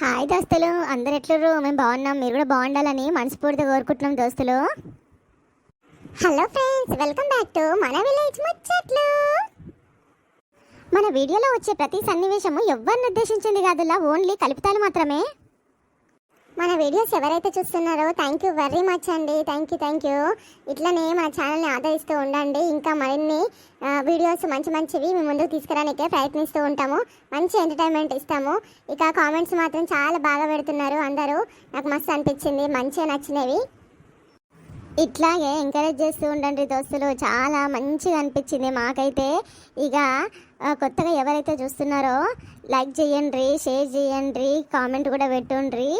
Hi దోస్తులు అందరు ఎట్లరు మేము బాగున్నాం మీరు కూడా బాగుండాలని మనస్ఫూర్తిగా కోరుకుంటున్నాం దోస్తులు. Hello friends welcome back to మన విలేజ్ ముచ్చట్లు. మన వీడియోలో వచ్చే ప్రతి సన్నివేశము ఎవరిని ఉద్దేశించింది కాదులా ఓన్లీ కలుపుతాలు మాత్రమే. మన వీడియోస్ ఎవరైతే చూస్తున్నారో థ్యాంక్ యూ వెరీ మచ్ అండి. థ్యాంక్ యూ థ్యాంక్ యూ ఇట్లనే మన ఛానల్ని ఆదరిస్తూ ఉండండి. ఇంకా మరిన్ని వీడియోస్ మంచి మంచివి మీ ముందుకు తీసుకురానికే ప్రయత్నిస్తూ ఉంటాము. మంచి ఎంటర్టైన్మెంట్ ఇస్తాము. ఇక కామెంట్స్ మాత్రం చాలా బాగా పెడుతున్నారు అందరూ. నాకు మస్తు అనిపించింది. మంచిగా నచ్చినవి. ఇట్లాగే ఎంకరేజ్ చేస్తూ ఉండండి దోస్తులు. చాలా మంచిగా అనిపించింది మాకైతే. ఇక కొత్తగా ఎవరైతే చూస్తున్నారో లైక్ చేయండి షేర్ చేయండి కామెంట్ కూడా పెట్టుండ్రి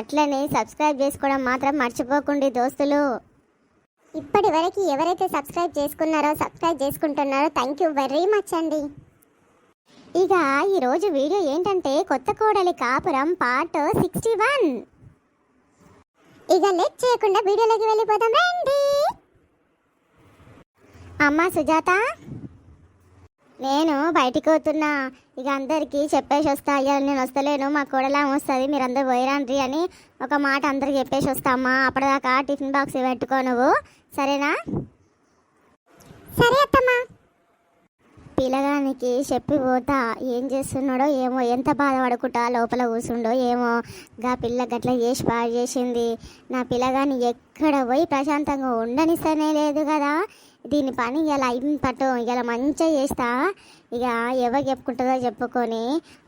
అట్లనే సబ్స్క్రైబ్ చేసుకోవడం మాత్రం మర్చిపోకండి దోస్తులు. ఇప్పటి వరకు ఎవరైతే సబ్స్క్రైబ్ చేసుకున్నారో సబ్స్క్రైబ్ చేసుకుంటున్నారో థ్యాంక్ యూ వెరీ మచ్ అండి. ఇక ఈరోజు వీడియో ఏంటంటే కొత్త కోడలి కాపురం పార్ట్ సిక్స్టీ వన్ ఇక లెట్ చేయకుండా వీడియోలోకి వెళ్ళిపోదాం రండి. అమ్మా సుజాత నేను బయటికి పోతున్నా. ఇక అందరికీ చెప్పేసి వస్తా. అయ్యా నేను వస్తలేను. మా కోడలా వస్తుంది మీరందరూ అందరు పోయిరండ్రి అని ఒక మాట అందరికి చెప్పేసి వస్తా అమ్మా. అప్పటిదాకా టిఫిన్ బాక్స్ పెట్టుకో నువ్వు. సరేనా? సరే అత్తమ్మా. పిల్లగానికి చెప్పి పోతా ఏం చేస్తున్నాడో ఏమో ఎంత బాధపడుకుంటా లోపల కూర్చుండో ఏమో. గా పిల్ల గట్ల చేసి పాడు చేసింది. నా పిల్లగాని ఎక్కడ పోయి ప్రశాంతంగా ఉండనిస్తనే లేదు కదా. దీని పని ఇలా పట్టు ఇలా మంచిగా చేస్తా. ఇక ఎవరు చెప్పుకుంటుందో చెప్పుకొని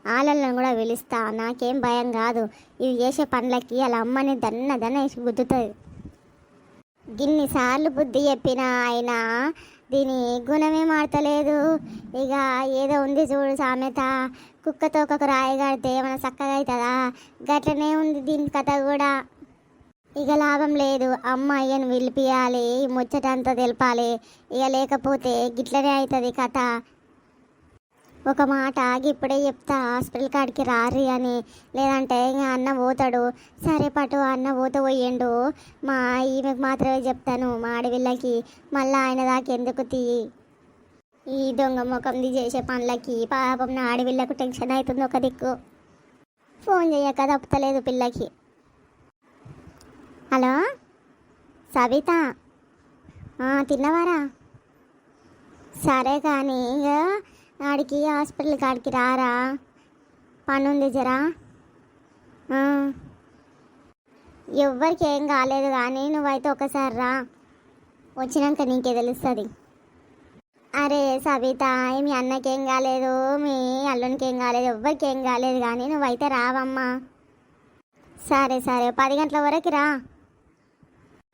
ఆలలను కూడా పిలుస్తా. నాకేం భయం కాదు. ఇవి చేసే పనులకి అలా అమ్మని దన్న దన్న గుద్దుతుంది. గిన్నిసార్లు బుద్ధి చెప్పిన ఆయన దీని గుణమే మారతలేదు ఇక ఏదో ఉంది చూడు సామెత. కుక్కతో ఒక రాయి కడితే మన చక్కగా అవుతుందా? గట్లనే ఉంది దీని కథ కూడా. ఇక లాభం లేదు. అమ్మ అయ్యను పిలిపియాలి ముచ్చటంతా ముచ్చట అంతా తెలపాలి. ఇక లేకపోతే గిట్లనే అవుతుంది కథ. ఒక మాట ఆగి ఇప్పుడే చెప్తా హాస్పిటల్ కాడికి రారి అని. లేదంటే ఇంకా అన్న పోతాడు. సరే పటు అన్న పోత పోయిండు. మా ఈమెకు మాత్రమే చెప్తాను మా ఆడవిళ్ళకి మళ్ళీ ఆయన దాకా ఎందుకు తీయి ఈ దొంగ ముఖంది చేసే పనులకి పాపం నా ఆడవిళ్ళకు టెన్షన్ అవుతుంది ఒక దిక్కు. ఫోన్ చేయక తప్పుతలేదు పిల్లకి. హలో? సవిత తిన్నవారా? సరే కానీ ఇక ఆడికి హాస్పిటల్ కాడికి రారా? పని ఉంది జరా ఎవ్వరికి ఏం కాలేదు కానీ నువ్వైతే ఒకసారి రా. వచ్చినాక నీకే తెలుస్తుంది. అరే సవిత మీ అన్నకి ఏం కాలేదు మీ అల్లునికి ఏం కాలేదు ఎవ్వరికి ఏం కాలేదు కానీ నువ్వైతే రావమ్మా. సరే సరే పది గంటల వరకు రా.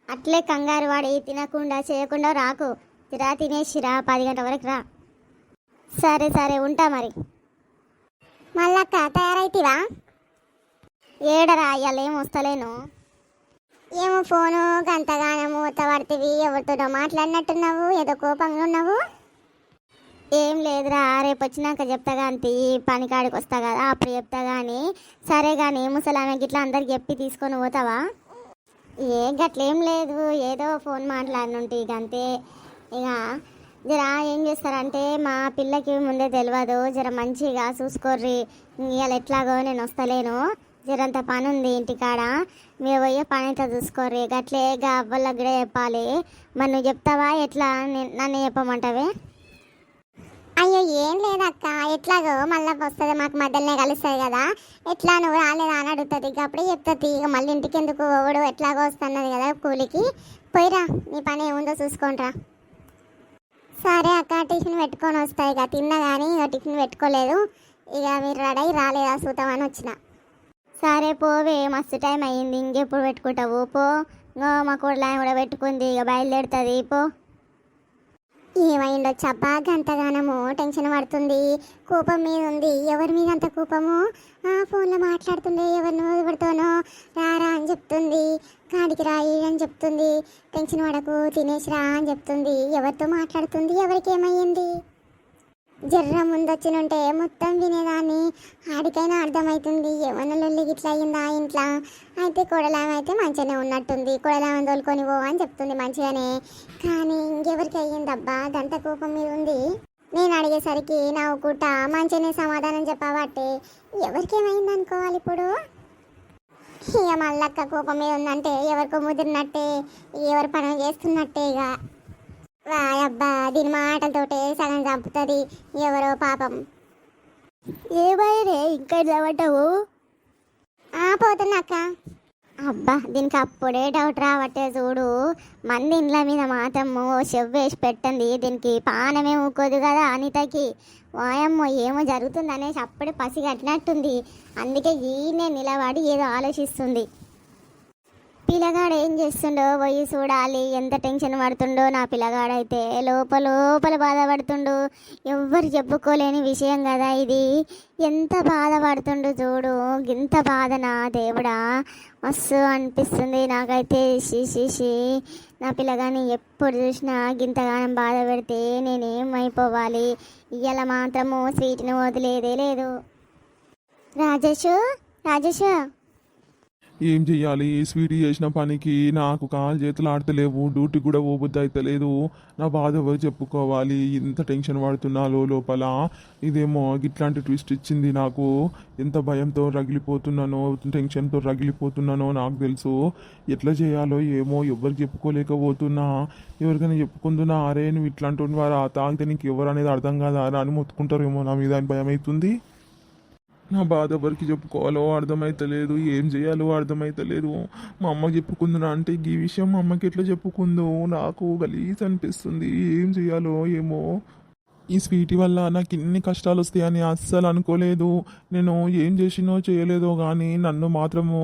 అట్లే కంగారు వాడి తినకుండా చేయకుండా రాకు. రా తినేసిరా పది గంటల వరకు రా. సరే సరే ఉంటా మరి. మళ్ళక్క తయారైతివా? ఏడరా అయ్యాలేం ఏం వస్తలేను. ఏమో ఫోను గంతగానము పడితివి ఎవరితోనో మాట్లాడినట్టున్నావు ఏదో కోపంగా ఉన్నావు. ఏం లేదురా రేపు వచ్చినాక చెప్తా కానీ పని కాడికి వస్తా కదా అప్పుడు చెప్తా కానీ సరే కానీ ముసలామె గిట్లా అందరికి చెప్పి తీసుకొని పోతావా? ఏ గట్లేం లేదు ఏదో ఫోన్ మాట్లాడినుంటే ఇక అంతే ఇక జరా ఏం చేస్తారంటే మా పిల్లకి ముందే తెలియదు జర మంచిగా చూసుకోర్రి ఇవాళ ఎట్లాగో నేను వస్తలేను జరంత పని ఉంది ఇంటికాడ మీరు పోయే పని అయితే చూసుకోర్రి గట్లే అవ్వలకు కూడా చెప్పాలి. మరి నువ్వు చెప్తావా ఎట్లా? నన్ను చెప్పమంటావే? అయ్యో ఏం లేదక్క. ఎట్లాగో మళ్ళీ వస్తుంది మాకు మధ్యలోనే కలుస్తుంది కదా. ఎట్లా నువ్వు రాలేదా అని అడుగుతుంది. ఇక అప్పుడే చెప్తుంది. ఇక మళ్ళీ ఇంటికి ఎందుకు ఎట్లాగో వస్తున్నది కదా కూలికి. పోయిరా నీ పని ఏముందో చూసుకోండిరా. సరే అక్క టిఫిన్ పెట్టుకొని వస్తాయి ఇక తిన్నా కానీ ఇక టిఫిన్ పెట్టుకోలేదు. ఇక మీరు రెడీ రాలేదా చూద్దామని వచ్చిన. సరే పోవే మస్తు టైం అయ్యింది. ఇంకెప్పుడు పెట్టుకుంటావు? పో. ఇంకో మా కూడా కూడా పెట్టుకుంది. ఇక బయలుదేరుతుంది. పో. ఏమైందో చబ్బా గంతగానము టెన్షన్ పడుతుంది. కోపం మీద ఉంది. ఎవరి మీద అంత కోపము? ఫోన్లో మాట్లాడుతుంది ఎవరిని వదిలిపెడతానో రారా అని చెప్తుంది. కాడికి రాయి అని చెప్తుంది. టెన్షన్ వాడకు తినేసిరా అని చెప్తుంది. ఎవరితో మాట్లాడుతుంది? ఎవరికి జర్ర ముందొచ్చినుంటే మొత్తం వినేదాన్ని. ఆడికైనా అర్థమవుతుంది ఏమన్నా లొల్లి గిట్లా అయ్యిందా ఇంట్లో? అయితే కొడలామైతే మంచిగానే ఉన్నట్టుంది. కొడలామని తోలుకొని పో అని చెప్తుంది మంచిగానే. కానీ ఇంకెవరికి అయ్యిందబ్బా? దంత కోపం మీద ఉంది. నేను అడిగేసరికి నవ్వుకుంటా మంచిగానే సమాధానం చెప్పాబట్టే ఎవరికి ఏమైంది అనుకోవాలి ఇప్పుడు? ఇక మళ్ళక్క కోపం మీద ఉందంటే ఎవరికో ముదిరినట్టే ఎవరి పనులు చేస్తున్నట్టే ఇక. అబ్బా దీని మాటలతోటే సగం చంపుతుంది ఎవరో పాపం. ఏ బయరే ఇంకా చదవటవు ఆ పోతున్నక్క అబ్బా దీనికి అప్పుడే డౌట్ రావట్టే చూడు. మంది ఇండ్ల మీద మాత్రము చెవ్ వేసి పెట్టండి. దీనికి పానమే ఊకోదు కదా అనితకి. వాయమ్మో ఏమో జరుగుతుందనేసి అప్పుడే పసి కట్టినట్టుంది. అందుకే ఈయనే నిలబడి ఏదో ఆలోచిస్తుంది. పిల్లగాడు ఏం చేస్తుండో పోయి చూడాలి ఎంత టెన్షన్ పడుతుండో నా పిల్లగాడైతే లోపల లోపల బాధపడుతుండు. ఎవ్వరు చెప్పుకోలేని విషయం కదా ఇది. ఎంత బాధపడుతుండు చూడు ఇంత బాధ నా దేవుడా. మస్తు అనిపిస్తుంది నాకైతే. షీ నా పిల్లగాని ఎప్పుడు చూసినా గింతగానం బాధ పెడితే నేనేమైపోవాలి? ఇవాళ మాత్రము స్వీట్ని వదిలేదే లేదు. రాజేషు రాజేషు. ఏం చెయ్యాలి? స్వీట్ చేసిన పనికి నాకు కాలు చేతులు ఆడతలేవు డ్యూటీ కూడా పోబుద్ది అవుతలేదు నా బాధ ఎవరు చెప్పుకోవాలి? ఇంత టెన్షన్ పడుతున్నాలో లోపల. ఇదేమో ఇట్లాంటి ట్విస్ట్ ఇచ్చింది నాకు. ఎంత భయంతో రగిలిపోతున్నానో టెన్షన్తో రగిలిపోతున్నానో నాకు తెలుసు. ఎట్లా చేయాలో ఏమో ఎవరికి చెప్పుకోలేకపోతున్నా. ఎవరికైనా చెప్పుకుంటున్నా అరే నువ్వు ఇట్లాంటి వారా తాగితే నీకు ఎవరు అనేది అర్థం కాదా? అని మొత్తుకుంటారేమో నా మీద భయం అవుతుంది నా బాధ ఎవరికి చెప్పుకోవాలో అర్థమైతలేదు. ఏం చేయాలో అర్థమైతలేదు. మా అమ్మ చెప్పుకుందునా అంటే ఈ విషయం మా అమ్మకి ఎట్లా చెప్పుకుందో నాకు గలీజ్ అనిపిస్తుంది. ఏం చేయాలో ఏమో ఈ స్వీట్ వల్ల నాకు ఇన్ని కష్టాలు వస్తాయని అస్సలు అనుకోలేదు. నేను ఏం చేసినో చేయలేదో కానీ నన్ను మాత్రము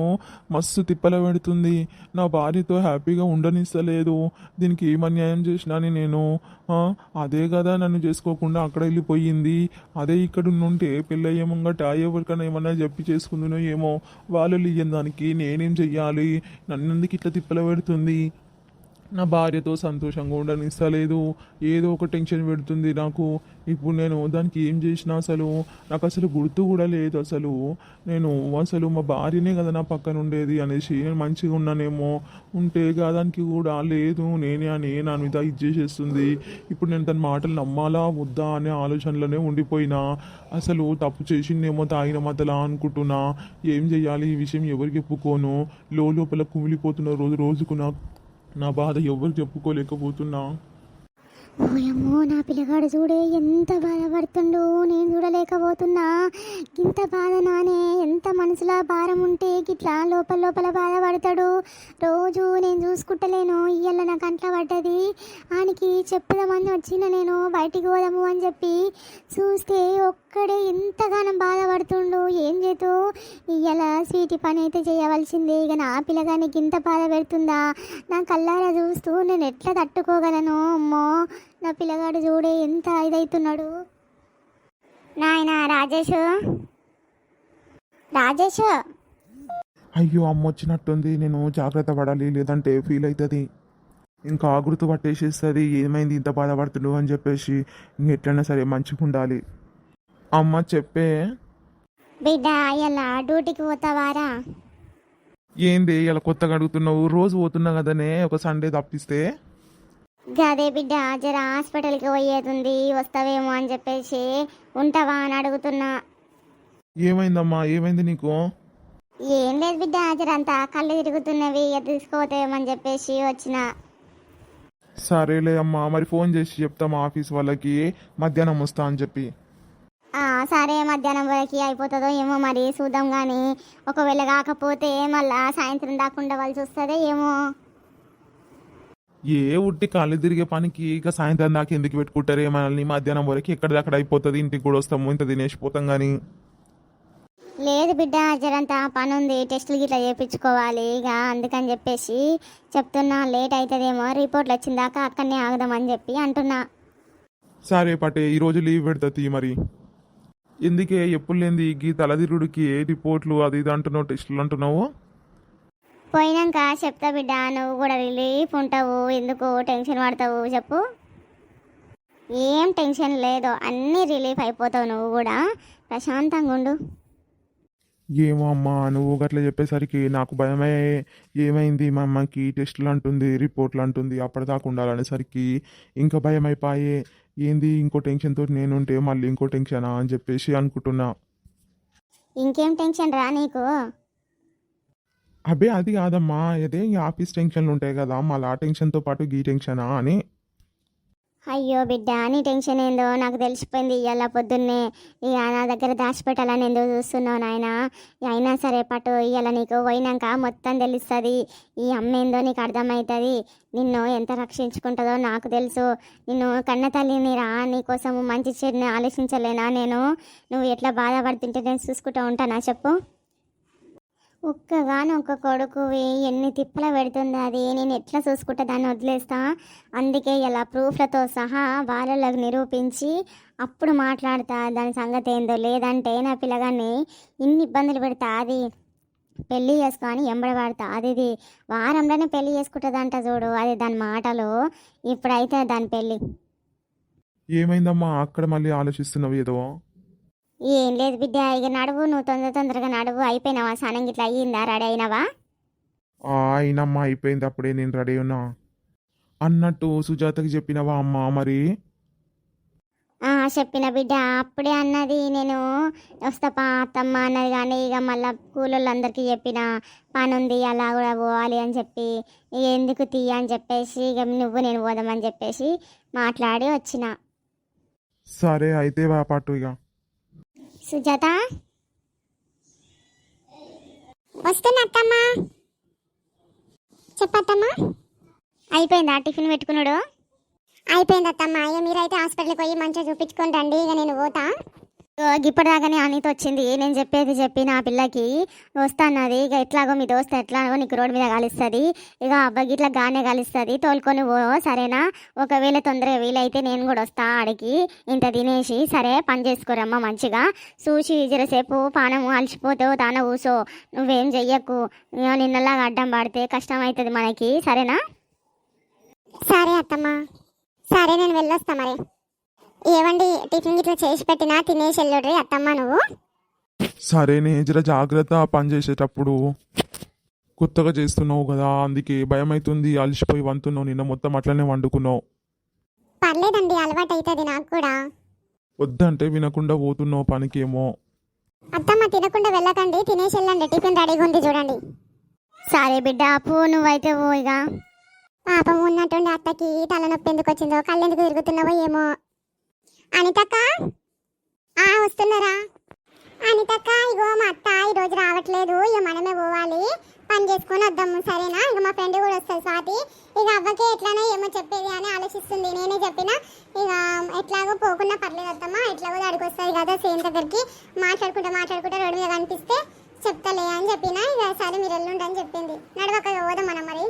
మస్తు తిప్పల పెడుతుంది. నా భార్యతో హ్యాపీగా ఉండనిస్తలేదు. దీనికి ఏం అన్యాయం చేసినాని నేను అదే కదా నన్ను చేసుకోకుండా అక్కడ వెళ్ళిపోయింది. అదే ఇక్కడ ఉంటే పెళ్ళయ్యే ముంగట ఎవరికైనా ఏమన్నా చెప్పి చేసుకుందునో ఏమో వాళ్ళు ఇయ్యని దానికి నేనేం చెయ్యాలి? నన్ను ఎందుకు ఇట్లా తిప్పల పెడుతుంది? నా భార్యతో సంతోషంగా ఉండనిస్తలేదు. ఏదో ఒక టెన్షన్ పెడుతుంది నాకు. ఇప్పుడు నేను దానికి ఏం చేసినా అసలు? నాకు అసలు గుర్తు కూడా లేదు అసలు. నేను అసలు మా భార్యనే కదా నా పక్కన ఉండేది అనేసి నేను మంచిగా ఉన్నానేమో. ఉంటే కదా దానికి కూడా లేదు. నేనే అని నా మీద ఇది చేసేస్తుంది. ఇప్పుడు నేను తన మాటలు నమ్మాలా? వద్దా? అనే ఆలోచనలోనే ఉండిపోయినా. అసలు తప్పు చేసిందేమో తాగిన మతలా అనుకుంటున్నా. ఏం చేయాలి? ఈ విషయం ఎవరికి చెప్పుకోను లో లోపల కుమిలిపోతున్న రోజు రోజుకు నాకు నా బాధ ఎవరు చెప్పుకోలేకపోతున్నా. ఓయమ్మో నా పిల్లగాడు చూడే ఎంత బాధపడుతుండు నేను చూడలేకపోతున్నా. ఇంత బాధ నానే ఎంత మనసులో భారం ఉంటే గిట్లా లోపల లోపల బాధపడతాడు. రోజు నేను చూసుకుంటలేను ఇయ్యాల నా కంట్లో పడ్డది. ఆయనకి చెప్పుదామని వచ్చిన నేను బయటికి పోదాము అని చెప్పి చూస్తే ఒక్కడే ఎంతగానో బాధపడుతుండు. ఏం చేతు? ఇయ్యాల స్వీటి పని అయితే చేయవలసిందే. ఇక నా పిల్లగానికి ఇంత బాధ పెడుతుందా? నా కల్లారా చూస్తూ నేను ఎట్లా తట్టుకోగలను? అమ్మో! నా పిల్లగాడు చూడే ఎంత ఇదవుతున్నాడు నాయన రాజేష్? రాజేష్? అయ్యో అమ్మ వచ్చినట్టుంది. నేను జాగ్రత్త పడాలి. లేదంటే ఫీల్ అవుతుంది ఇంకా ఆగుర్తు పట్టేసేస్తుంది. ఏమైంది? ఇంత బాధపడుతుండు అని చెప్పేసి. ఇంక ఎట్లయినా సరే మంచిగా ఉండాలి అమ్మ చెప్పే. బిడ్డ ఇలా డ్యూటీకి పోతావారా? ఏంది ఇలా కొత్తగా అడుగుతున్నావు? రోజు పోతున్నా కదనే ఒక సండే తప్పిస్తే? గదే బిడ్డ జర హాస్పిటల్కి పోయేది వస్తావేమో అని చెప్పేసి ఉంటావా అని అడుగుతున్నా. ఏమైందమ్మా ఏమైంది నీకు? ఏం లేదు బిడ్డ జరంతా కళ్ళు తిరుగుతున్నవి తీసుకుపోతావేమని చెప్పేసి వచ్చిన. సరేలే అమ్మా మరి ఫోన్ చేసి చెప్తా ఆఫీస్ వాళ్ళకి మధ్యాహ్నం వస్తా అని చెప్పి. సరే మధ్యాహ్నం వరకు అయిపోతుందో ఏమో మరి చూద్దాం కానీ ఒకవేళ కాకపోతే మళ్ళా సాయంత్రం దాకా ఉండవలసి వస్తుందో ఏమో. ఏ ఉట్టి కాళ్ళు తిరిగే పనికి ఇక సాయంత్రం దాకా ఎందుకు పెట్టుకుంటారే మనల్ని? మధ్యాహ్నం వరకు ఎక్కడిదక్కడ అయిపోతుంది? ఇంటికి కూడా వస్తాము ఇంత తినేసిపోతాం కానీ లేదు బిడ్డ జరంతా పని ఉంది టెస్టులు గిట్లా చేయించుకోవాలి ఇక. అందుకని చెప్పేసి చెప్తున్నా లేట్ అవుతుందేమో రిపోర్ట్లు వచ్చిన దాకా అక్కడనే ఆగుదామని చెప్పి అంటున్నా. సరే పటే ఈరోజు లీవ్ పెడతా మరి. ఎందుకే ఎప్పుడు లేంది ఈ తలదిరుడికి ఏ రిపోర్ట్లు అది ఇది అంటున్నావు టెస్టులు అంటున్నావు? పోయినాక చెప్తా బిడ్డ నువ్వు కూడా రిలీఫ్ ఉంటావు ఎందుకు టెన్షన్ పడతావు చెప్పు. ఏం టెన్షన్ లేదు అన్నీ రిలీఫ్ అయిపోతావు నువ్వు కూడా. ప్రశాంతంగా ఉండు. ఏమో అమ్మా నువ్వు గట్ల చెప్పేసరికి నాకు భయమే. ఏమైంది మా అమ్మకి? టెస్టులు అంటుంది రిపోర్ట్లు అంటుంది అప్పటిదాకా ఉండాలనేసరికి ఇంకా భయం అయిపోయే ఏంది ఇంకో టెన్షన్తో నేనుంటే మళ్ళీ ఇంకో టెన్షనా అని చెప్పేసి అనుకుంటున్నా. ఇంకేం టెన్షన్ రా నీకు? అబ్బే అది కాదమ్మా అదే ఈ ఆఫీస్ టెన్షన్లు ఉంటాయి కదా మళ్ళీ ఆ టెన్షన్తో పాటు గీ టెన్షనా అని. అయ్యో బిడ్డ నీ టెన్షన్ ఏందో? నాకు తెలిసిపోయింది ఇవాళ పొద్దున్నే. ఇక నా దగ్గర దాచిపెట్టాలని ఎందుకు చూస్తున్నావు నాయన? అయినా సరే పట్టు ఇవాళ నీకు పోయినాక మొత్తం తెలుస్తుంది. ఈ అమ్మ ఏందో నీకు అర్థమవుతుంది నిన్ను ఎంత రక్షించుకుంటుందో నాకు తెలుసు. నిన్ను కన్న తల్లిని రా నీకోసం మంచి చెడుని ఆలోచించలేనా నేను? నువ్వు ఎట్లా బాధపడుతుంటే నేను చూసుకుంటూ ఉంటానా చెప్పు? ఒక్కగాను ఒక్క కొడుకువి ఎన్ని తిప్పల పెడుతుంది అది నేను ఎట్లా చూసుకుంటా దాన్ని వదిలేస్తా? అందుకే ఇలా ప్రూఫ్లతో సహా వాళ్ళకు నిరూపించి అప్పుడు మాట్లాడతా దాని సంగతి ఏందో? లేదంటే నా పిల్లగాన్ని ఇన్ని ఇబ్బందులు పెడతా అది పెళ్ళి చేసుకొని ఎంబడబడతా అది ఇది. వారంలోనే పెళ్ళి చేసుకుంటుందంట చూడు అది దాని మాటలు. ఇప్పుడైతే దాని పెళ్ళి ఏమైందమ్మా? అక్కడ మళ్ళీ ఆలోచిస్తున్నావు ఏదో? ఏం లేదు బిడ్డ ఇక నడువు నువ్వు తొందర తొందరగా నడువు. అయిపోయినావా? స్నానం గిట్లా అయ్యిందా? రెడీ అయినావా? అయినమ్మా అయిపోయింది. అప్పుడే నేను రెడీ ఉన్నా. అన్నట్టు సుజాతకి చెప్పినవా అమ్మా మరి? చెప్పిన బిడ్డ. అప్పుడే అన్నది నేను వస్తాపా అత్తమ్మ అన్నది కానీ ఇక మళ్ళీ కూలోళ్ళందరికీ చెప్పిన పని ఉంది అలా కూడా పోవాలి అని చెప్పి ఎందుకు తీయ అని చెప్పేసి ఇక నువ్వు నేను పోదామని చెప్పేసి మాట్లాడి వచ్చిన. సరే అయితే పట్టు ఇక సుజాత? వస్తున్నా అత్తమ్మా. చెప్పత్తమ్మా. అయిపోయిందా టిఫిన్ పెట్టుకున్నాడు? అయిపోయింది అత్తమ్మా. అయ్యా మీరైతే హాస్పిటల్కి పోయి మంచిగా చూపించుకొని రండి. ఇక నేను పోతా. ఇప్పటిదాకానే అనిత వచ్చింది. నేను చెప్పేది చెప్పి నా పిల్లకి వస్తాన్నది ఇక ఎట్లాగో మీ దోస్త ఎట్లాగో నీకు రోడ్డు మీద కలుస్తుంది ఇక అబ్బాయికి ఇట్లా గానే కలుస్తుంది తోలుకొని పో సరేనా? ఒకవేళ తొందరగా వీలైతే నేను కూడా వస్తా ఆడికి ఇంత తినేసి సరే పని చేసుకోరమ్మా మంచిగా. చూసి జరసేపు పానము అలసిపోతావు తాన కూసో నువ్వేం చెయ్యకు నిన్నలాగా అడ్డం పడితే కష్టం అవుతుంది మనకి సరేనా? సరే అత్తమ్మ. సరే నేను వెళ్ళొస్తా మరి. ఏవండి టిఫిన్ ఇట్లా చేసి పెట్టినా తినేసి వెళ్ళుడ్రి అత్తమ్మ నువ్వు? సరేనే జర జాగ్రత్త పని చేసేటప్పుడు కొత్తగా చేస్తున్నావు కదా అందుకే భయం అవుతుంది అలసిపోయి వంతున్నావు నిన్న మొత్తం అట్లనే వండుకున్నావు. పర్లేదండి అలవాటు అవుతుంది నాకు కూడా. వద్దంటే వినకుండా పోతున్నావు పనికేమో. అత్తమ్మ తినకుండా వెళ్ళకండి తినేసి వెళ్ళండి టిఫిన్ రెడీగా ఉంది చూడండి. సరే బిడ్డ పో నువ్వైతే పో ఇక పాపం ఉన్నట్టుండి అత్తకి తలనొప్పి ఎందుకు వచ్చిందో కళ్ళు ఎందుకు తిరుగుతున్నావో ఏమో. అనితక్క? ఆ వస్తున్నారా? అనితక్క ఇగో మా అత్త ఈరోజు రావట్లేదు. ఇక మనమే పోవాలి. పని చేసుకొని వద్దాము సరేనా? ఇక మా ఫ్రెండ్ కూడా వస్తుంది స్వాతి. ఇక అవ్వకే ఎట్లానో ఏమో చెప్పేది అని ఆలోచిస్తుంది. నేనే చెప్పిన ఇక ఎట్లాగో పోకుండా పర్లేదు వద్దమ్మా. ఎట్లాగో దాడికి వస్తుంది కదా సేమ్ దగ్గరికి. మాట్లాడుకుంటా మాట్లాడుకుంటా రోడ్డు మీద కనిపిస్తే చెప్తలే అని చెప్పిన. ఇక సరే మీరు ఎల్లుండని చెప్పింది. నడవక పోదాం మనం మరి.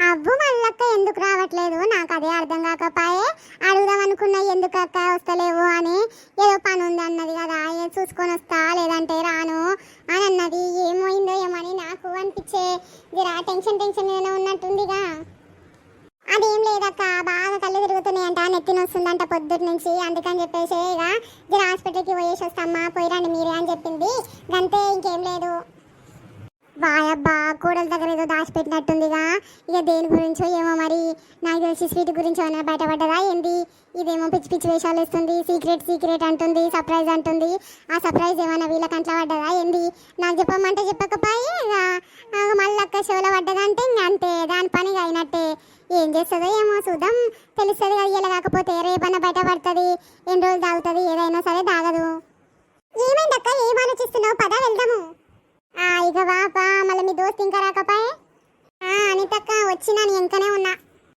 అవ్వు మళ్ళక్క ఎందుకు రావట్లేదు? నాకు అదే అర్థం కాకపాయే అడుగుదాం అనుకున్నా ఎందుకు అక్క వస్తలేవు? అని ఏదో పని ఉంది అన్నది కదా చూసుకొని వస్తా లేదంటే రాను అని అన్నది. ఏమోయిందో ఏమని నాకు అనిపించే జరా టెన్షన్ టెన్షన్ ఏదైనా ఉన్నట్టుందిగా. అదేం లేదక్క బాగా కళ్ళు తిరుగుతున్నాయంట నెత్తి వస్తుందంట పొద్దుటి నుంచి. అందుకని చెప్పేసి ఇక జర హాస్పిటల్కి పోయేసి వస్తామ్మా పోయిరండి మీరే అని చెప్పింది. అంతే ఇంకేం లేదు. వాయబ్బా కోడల దగ్గర ఏదో దాచిపెట్టినట్టుందిగా. ఇక దేని గురించో ఏమో మరి. నాకు తెలిసి స్వీట్ గురించి ఏమైనా బయటపడ్డదా ఏంది? ఇదేమో పిచ్చి పిచ్చి వేషాలు వేస్తుంది. సీక్రెట్ సీక్రెట్ అంటుంది సర్ప్రైజ్ అంటుంది. ఆ సర్ప్రైజ్ ఏమైనా వీళ్ళ కంట్లో పడ్డదా ఏంది? నాకు చెప్పమంటే చెప్పకపోయి ఇక. అక్క షోలో పడ్డదంటే ఇంక అంతే. దాని పని అయినట్టే. ఏం చేస్తుందో ఏమో చూద్దాం. తెలుస్తుంది కదా ఇలా కాకపోతే రేపన్నా బయటపడుతుంది. ఎన్ని రోజులు తాగుతుంది ఏదైనా సరే తాగదు ఏమైందక్క? ఏం ఆలోచిస్తున్నావు? పద వెళ్దాము. ఇక వాపా మళ్ళీ మీ దోస్త్ ఇంకా రాకపాయే? అనితక్క వచ్చినా నేను ఇంకనే ఉన్నా.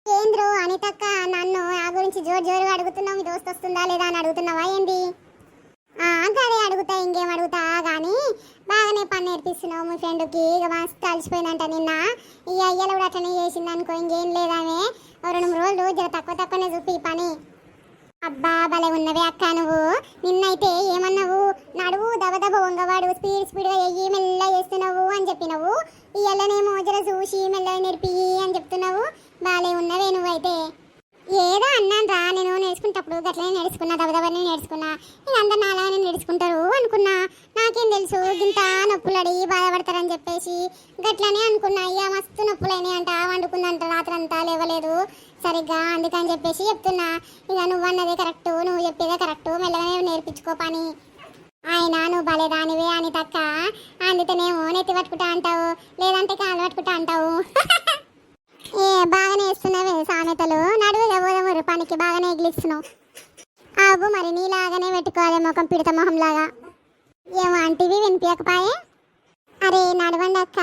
ఏంద్రు అనితక్క నన్ను ఆ గురించి జోరు జోరుగా అడుగుతున్నావు మీ దోస్త్ వస్తుందా లేదా అని అడుగుతున్నావా ఏంది? అదే అడుగుతా ఇంకేం అడుగుతా కానీ బాగానే పని నేర్పిస్తున్నావు మీ ఫ్రెండ్కి. ఇక మస్తు అలసిపోయిందంట నిన్న. ఇక అయ్యలు కూడా అట్లనే చేసింది అనుకో ఇంకేం లేదామే. ఓ రెండు మూడు రోజులు జర తక్కువ తక్కువనే చూపి ఈ పని. అబ్బా భలే ఉన్నవే అక్క నువ్వు. నిన్నైతే ఏమన్నావు? నడువు దబదబ వంగవాడు స్పీడ్ స్పీడ్గా ఎయ్యి మెల్ల చేస్తున్నావు అని చెప్పినావు. ఇయ్యలనేమో జర చూసి మెల్ల నేర్పి అని చెప్తున్నావు. బాలే ఉన్నవే నువ్వైతే. ఏదో అన్నాను రా నేను నేర్చుకునేటప్పుడు గట్లనే నేర్చుకున్నా దబదబని నేర్చుకున్నా. ఇక అందరు నాలాగానే నేర్చుకుంటారు అనుకున్నా. నాకేం తెలుసు ఇంత నొప్పులడి బాధపడతారని చెప్పేసి గట్లనే అనుకున్నా. ఇక మస్తు నొప్పులైనాయి అంట వండుకుందంట రాత్రంతా లేవలేదు. సరిగ్గా అందుకని చెప్పేసి చెప్తున్నా. ఇక నువ్వు అన్నదే కరెక్ట్ నువ్వు చెప్పేదే కరెక్ట్ మెల్లగానే నేర్పించుకో పని. ఆయన నువ్వు బలేదానివే అని తక్క అందుతనేమో నెత్తి పట్టుకుంటా అంటావు లేదంటే కాలు పట్టుకుంటా అంటావు. ఏ బాగానే ఇస్తున్నావే సామెతలు. నడువు పోదాము పనికి బాగానే ఎగిలిస్తున్నావు. అవు మరి నీలాగానే పెట్టుకోవాలి ముఖం పిడత మొహం లాగా ఏమో అంటివి వినిపించకపాయే అరే నడవండి ఇక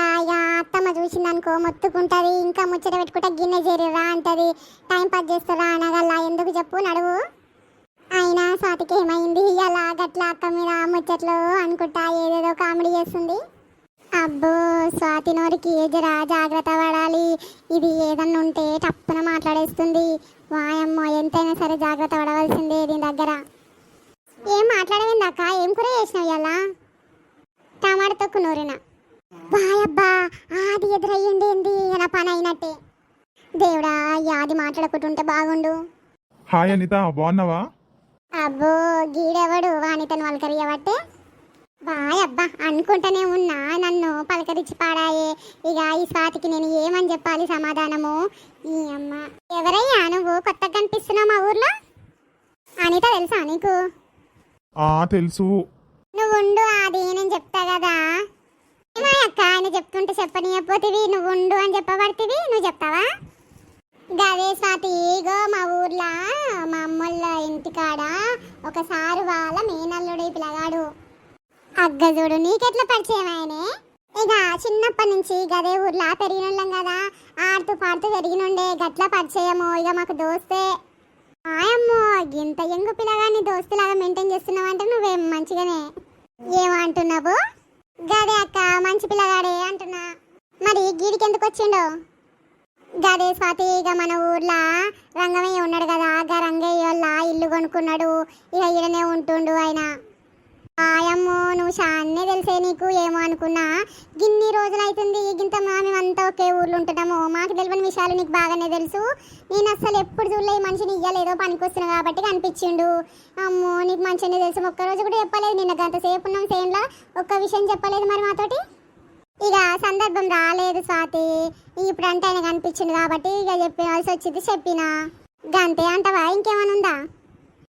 అత్తమ్మ చూసిందనుకో మొత్తుకుంటుంది. ఇంకా ముచ్చట పెట్టుకుంటే గిన్నె చేరిరా అంటది. టైం పాస్ చేస్తారా అనగల్లా? ఎందుకు చెప్పు నడువు. అయినా స్వాతికి ఏమైంది? అలా గట్ల అక్క మీద ముచ్చట్లు అనుకుంటా ఏదేదో కామెడీ చేస్తుంది. అబ్బో స్వాతి నోరికి జరా జాగ్రత్త పడాలి. ఇది ఏదన్నా ఉంటే తప్పున మాట్లాడేస్తుంది. వాయమ్మ ఎంతైనా సరే జాగ్రత్త పడవలసిందే దీని దగ్గర. ఏం మాట్లాడవేంది ఏం కూర చేసినావు ఇలా టమాటా తొక్కు నూరిన. వాయబ్బా ఆది ఎదురయ్యింది ఏంది? నా పని అయినట్టే దేవుడా ఈ ఆది మాట్లాడకుంటుంటే బాగుండు. హాయ్ అనిత బాగున్నావా? అబ్బో గీడెవడు? వానితను పలకరియబట్టే బాయ్ అబ్బా అనుకుంటూనే ఉన్నా నన్ను పలకరించి పాడాయే. ఇక ఈ స్వాతికి నేను ఏమని చెప్పాలి సమాధానము? ఈ అమ్మ ఎవరయ్యా నువ్వు? కొత్తగా కనిపిస్తున్నావు మా ఊర్లో? అనిత తెలుసా నీకు? ఆ తెలుసు. నువ్వు ఉండు అది నేను చెప్తా కదా. అక్క ఆయన చెప్తుంటే చెప్పనీయపోతివి నువ్వు ఉండు అని చెప్పబడితివి. నువ్వు చెప్తావా? గదే స్వాతి ఇగో మా ఊర్లో మా అమ్మోళ్ళ ఇంటికాడ? ఒకసారి వాళ్ళ మేనల్లుడు ఈ పిల్లగాడు. అగ్గజుడు నీకెట్లా పరిచయం ఆయనే? ఇక చిన్నప్పటి నుంచి గదే ఊర్లో పెరిగినోళ్ళం కదా. ఆడుతూ పాడుతూ పెరిగినుండే. గట్ల పరిచయము ఇక మాకు దోస్తే. ఆయమ్మో ఇంత ఎంగు పిల్లగాన్ని దోస్తులాగా మెయింటైన్ చేస్తున్నావు అంటే నువ్వేం మంచిగానే ఏమంటున్నావు? గదే అక్క మంచి పిల్లగాడే అంటున్నా. మరి గీడికి ఎందుకు వచ్చిండో? గదే స్వాతి ఇక మన ఊర్లో రంగమయ్య ఉన్నాడు కదా గా రంగయ్య వాళ్ళ ఇల్లు కొనుక్కున్నాడు. ఇక ఈడనే ఉంటుండు ఆయన. ఆయమ్మో నువ్వు షాన్నే తెలిసే నీకు ఏమో అనుకున్నా. గిన్ని రోజులు అవుతుంది మేము మేమంతా ఒకే ఊర్లో ఉంటున్నాము. మాకు తెలియని విషయాలు నీకు బాగానే తెలుసు. నేను అసలు ఎప్పుడు చూడలే ఈ మనిషిని ఇయ్యలేదో పనికొస్తున్నా కాబట్టి కనిపించిండు. అమ్మో నీకు మంచిగానే తెలుసు. ఒక్క రోజు కూడా చెప్పలేదు నిన్న గంతసేపు ఉన్నాం సేమ్లా ఒక్క విషయం చెప్పలేదు మరి మాతోటి. ఇక సందర్భం రాలేదు స్వాతి. ఇప్పుడు అంటే ఆయన కనిపించింది కాబట్టి ఇక చెప్పాల్సి వచ్చింది చెప్పిన. గంతే అంటవా ఇంకేమైనా ఉందా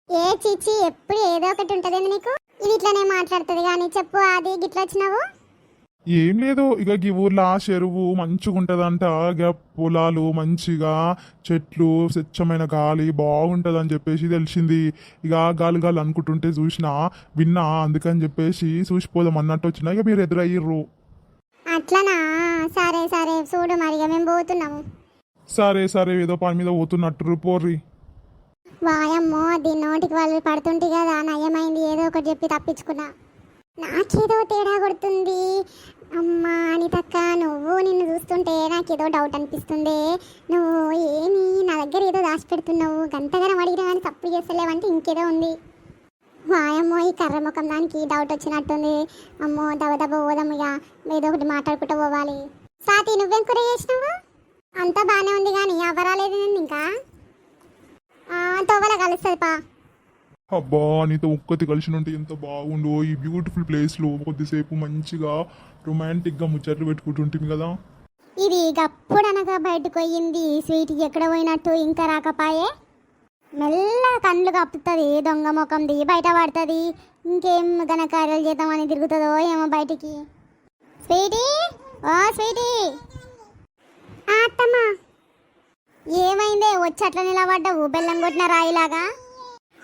ఏ చిచ్చి ఎప్పుడు ఏదో ఒకటి ఉంటుందేమో నీకు? ఇది ఇట్లనే మాట్లాడుతుంది కానీ చెప్పు అది గిట్ల వచ్చినావు? ఏం లేదు ఇక ఈ ఊర్లో చెరువు మంచిగా ఉంటదంట ఇక పొలాలు మంచిగా చెట్లు స్వచ్ఛమైన గాలి బాగుంటది అని చెప్పేసి తెలిసింది. ఇక గాలి గాలి అనుకుంటుంటే చూసినా విన్నా అందుకని చెప్పేసి చూసిపోదాం అన్నట్టు వచ్చినా ఇక మీరు ఎదురయ్యిర్రు. అట్లనా? సరే సరే చూడు మరి మేము పోతున్నాము. సరే సరే ఏదో పని మీద పోతున్నట్టు పోర్రి. వాయమ్మో దీని నోటికి వాళ్ళు పడుతుంటే కదా నయమైంది ఏదో ఒకటి చెప్పి తప్పించుకున్నా. నాకేదో తేడా కొడుతుంది. అమ్మా అనితక్క నువ్వు నిన్ను చూస్తుంటే నాకేదో డౌట్ అనిపిస్తుంది. నువ్వు ఏమి నా దగ్గర ఏదో దాచిపెడుతున్నావు గంటగానం అడిగినా కానీ తప్పు చేస్తలేవంటే ఇంకేదో ఉంది. వాయమ్మో ఈ కర్ర ముఖం దానికి డౌట్ వచ్చినట్టుంది. అమ్మో దవ దవ పోదాం ఇక ఏదో ఒకటి మాట్లాడుకుంటూ పోవాలి. స్వాతి నువ్వెం కూర చేసినావు? అంతా బాగానే ఉంది కానీ ఎవరాలేదు నేను ఇంకా? తోవల కలుస్తుంది పా. అబ్బా నీతో ఒక్కటి ఉంటే ఎంత బాగుండో. ఈ బ్యూటిఫుల్ ప్లేస్లో కొద్దిసేపు మంచిగా రొమాంటిక్గా ముచ్చట్లు పెట్టుకుంటుంటుంది కదా. ఇది గప్పుడనగా బయటకు పోయింది. స్వీట్ ఎక్కడ పోయినట్టు ఇంకా రాకపాయే? మెల్లగా కళ్ళు కప్పుతుంది. దొంగ ముఖంది బయట పడుతుంది. ఇంకేం ఘనకార్యాలు చేద్దామని తిరుగుతుందో ఏమో బయటికి. స్వీటీ? ఓ స్వీటీ? ఆ, అత్తమ్మా. ఏమైందే? వచ్చట్ల నిలబడ్డ నిలబడ్డావు బెల్లం కొట్టిన రాయిలాగా?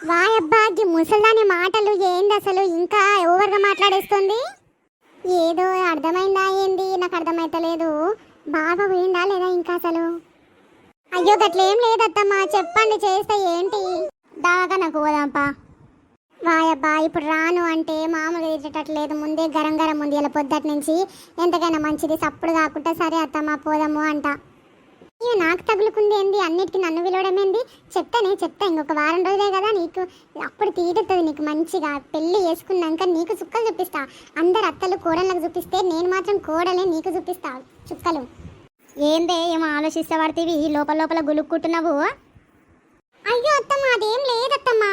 వాయబ్బా ఈ ముసల్దాని మాటలు ఏంది అసలు? ఇంకా ఓవర్గా మాట్లాడేస్తుంది? ఏదో అర్థమైందా ఏంది? నాకు అర్థమైతలేదు. బాబా పోయిందా లేదా ఇంకా అసలు? అయ్యో గట్లేం లేదత్తమ్మా. చెప్పండి చేస్తే ఏంటి? దాకా నాకు పోదాంపా. వాయబ్బా ఇప్పుడు రాను అంటే మామూలుగా తిట్టట్లేదు ముందే గరం గరం ఉంది ఇలా పొద్దుటి నుంచి ఎంతకైనా మంచిది. సప్పుడు కాకుండా సరే అత్తమ్మా పోదాము అంట. అయ్యో నాకు తగులుకుంది ఏంది? అన్నిటికీ నన్ను విలవడమేంది ఏంది? చెప్తానే చెప్తా. ఇంకొక వారం రోజులే కదా నీకు. అప్పుడు తీరుతుంది నీకు మంచిగా. పెళ్ళి చేసుకున్నాక నీకు చుక్కలు చూపిస్తా. అందరు అత్తలు కోడళ్ళకు చూపిస్తే నేను మాత్రం కోడలే నీకు చూపిస్తా. చుక్కలు. ఏందే ఏమో ఆలోచిస్తే పడితేవి లోపల లోపల గులుక్కుంటున్నావు? అయ్యో అత్తమ్మ అదేం లేదత్తమ్మా.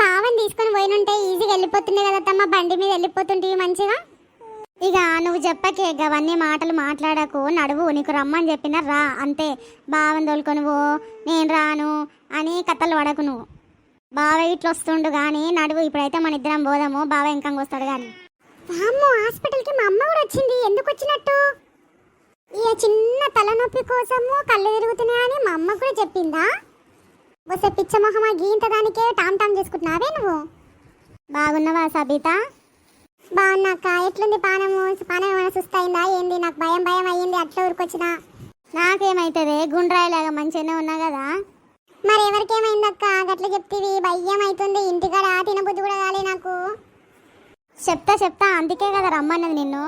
బావని తీసుకొని పోయినుంటే ఈజీగా వెళ్ళిపోతుండే కదత్తమ్మ బండి మీద వెళ్ళిపోతుంటే మంచిగా? ఇక నువ్వు చెప్పకే అవన్నీ మాటలు మాట్లాడకు నడువు నీకు రమ్మని చెప్పిన రా అంతే. బావని తోలుకొని పో నేను రాను అని కథలు పడకు నువ్వు. బావ ఇట్లా వస్తుండు కానీ నడువు ఇప్పుడైతే మన ఇద్దరం పోదాము బావ ఇంకా వస్తాడు కానీ వామ్మో హాస్పిటల్కి మా అమ్మ కూడా వచ్చింది ఎందుకు వచ్చినట్టు? ఇక చిన్న తలనొప్పి కోసము కళ్ళు తిరుగుతున్నాయని మా అమ్మ కూడా చెప్పిందా? వస్తే పిచ్చమొహమా గీంత దానికే టామ్ టామ్ చేసుకుంటున్నావే నువ్వు? బాగున్నావా సబిత? బాగున్నాక ఎట్లుంది పానము పానం ఏమైనా సుస్తయిందా? ఏంది? నాకు భయం భయం అయ్యింది. అట్లా ఊరికొచ్చిన. నాకేమైతుంది? గుండ్రాయిలాగా మంచిగానే ఉన్నా కదా? మరి ఎవరికేమైందక్క? గట్ల చెప్తివి. భయం అవుతుంది ఇంటికాడ తినబుద్ధి కూడా కాలే నాకు. చెప్తా చెప్తా. అందుకే కదా రమ్మన్నది నిన్ను.